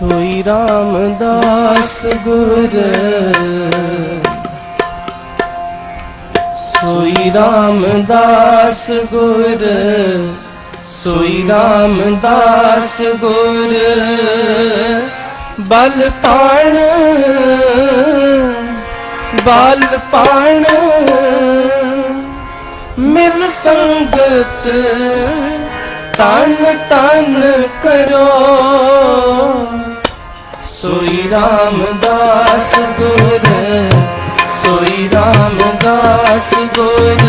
ਸੋਈ ਰਾਮਦਾਸ ਗੁਰ। ਸੋਈ ਰਾਮਦਾਸ ਗੁਰ। ਸੋਈ ਰਾਮਦਾਸ ਗੁਰ। ਬਲ ਪਾਣ। ਬਲ ਪਾਣ। ਮਿਲ ਸੰਗਤ। ਤਨ ਤਨ ਕਰੋ। ਸੋਈ ਰਾਮਦਾਸ ਗੁਰ ਸੋਈ ਰਾਮਦਾਸ ਗੁਰ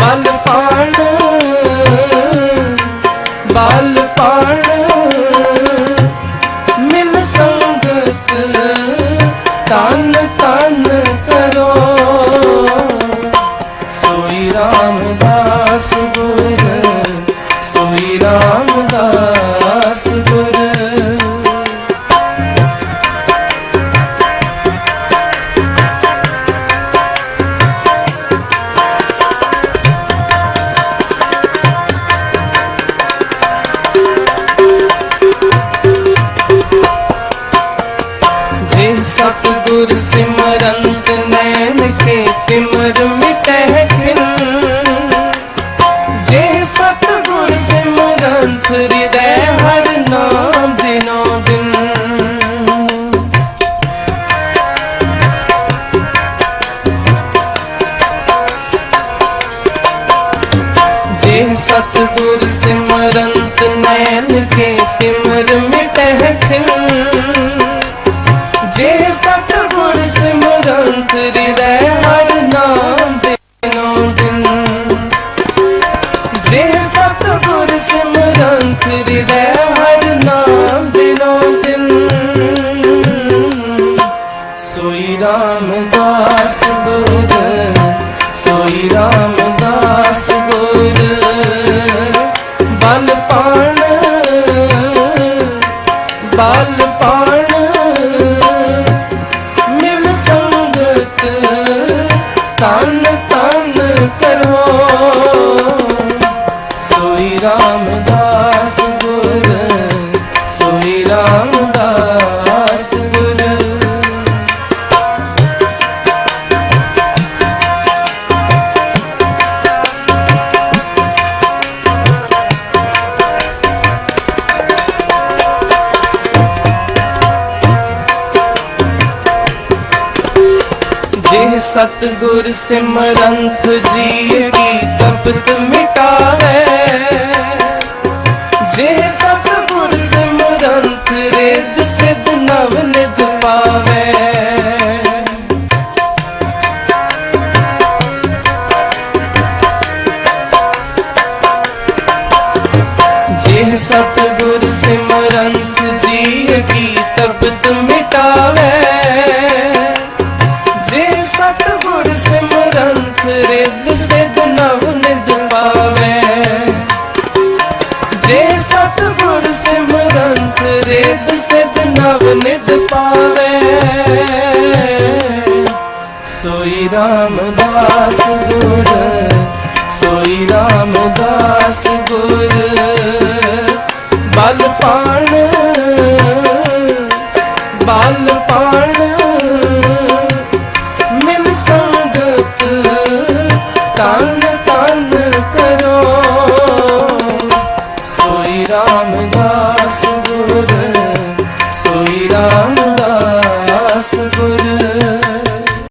ਬਲ ਪਾਣ ਬਲ ਪਾਣ, ਮਿਲ ਸੰਗਤ ਤਨ ਤਨ ਕਰੋ। ਸੋਈ ਰਾਮਦਾਸ ਗੁਰ ਸੋਈ ਰਾਮਦਾਸ ਗੁਰ ਜੇ ਸਤਿਗੁਰ ਸਿਮਰੰਤ ਨੈਣ ਕੇ ਤਿਮਰ ਮਿਟਹਿ ਖਿਨ। ਜੇ ਸਤਿਗੁਰ ਸਿਮਰੰਤ ਹਿਰਦੈ ਹਰ ਨਾਮ ਦਿਨੋ ਦਿਨ। ਜੇ ਸਤਿਗੁਰ ਸਿਮਰੰਤ ਨੈਣ ਕੇ ਤਿਮਰ ਮਿਟਹਿ ਖਿਨ। ਰਾਮਦਾਸ ਗੁਰ ਸੋਈ ਰਾਮਦਾਸ ਗੁਰ। ਜੇ ਸਤਗੁਰ ਸਿਮਰੰਥ ਜੀ ਤਪਤ ਮਿਟਾਵੇ ਜੇ ਸਤਗੁਰ ਸਿਮਰੰਥ ਜੀ ਕੀ ਤਪਤ ਮਿਟਾਵੇ। ਜੇ ਸਤਿਗੁਰ ਸਿਮਰੰਤ ਰਿਦ ਸਿਧ ਨਵ ਨਿਧ ਪਾਵੇ। ਜੇ ਸਤਿਗੁਰ ਸਿਮਰੰਤ ਰਿਦ ਸਿਧ ਨਵ ਨਿਧ ਪਾਵੇ। ਸੋਈ ਰਾਮਦਾਸ ਗੁਰ, ਸੋਈ ਰਾਮਦਾਸ ਗੁਰ। ਸੋਈ ਰਾਮਦਾਸ ਗੁਰ ਸੋਈ ਰਾਮਦਾਸ ਗੁਰ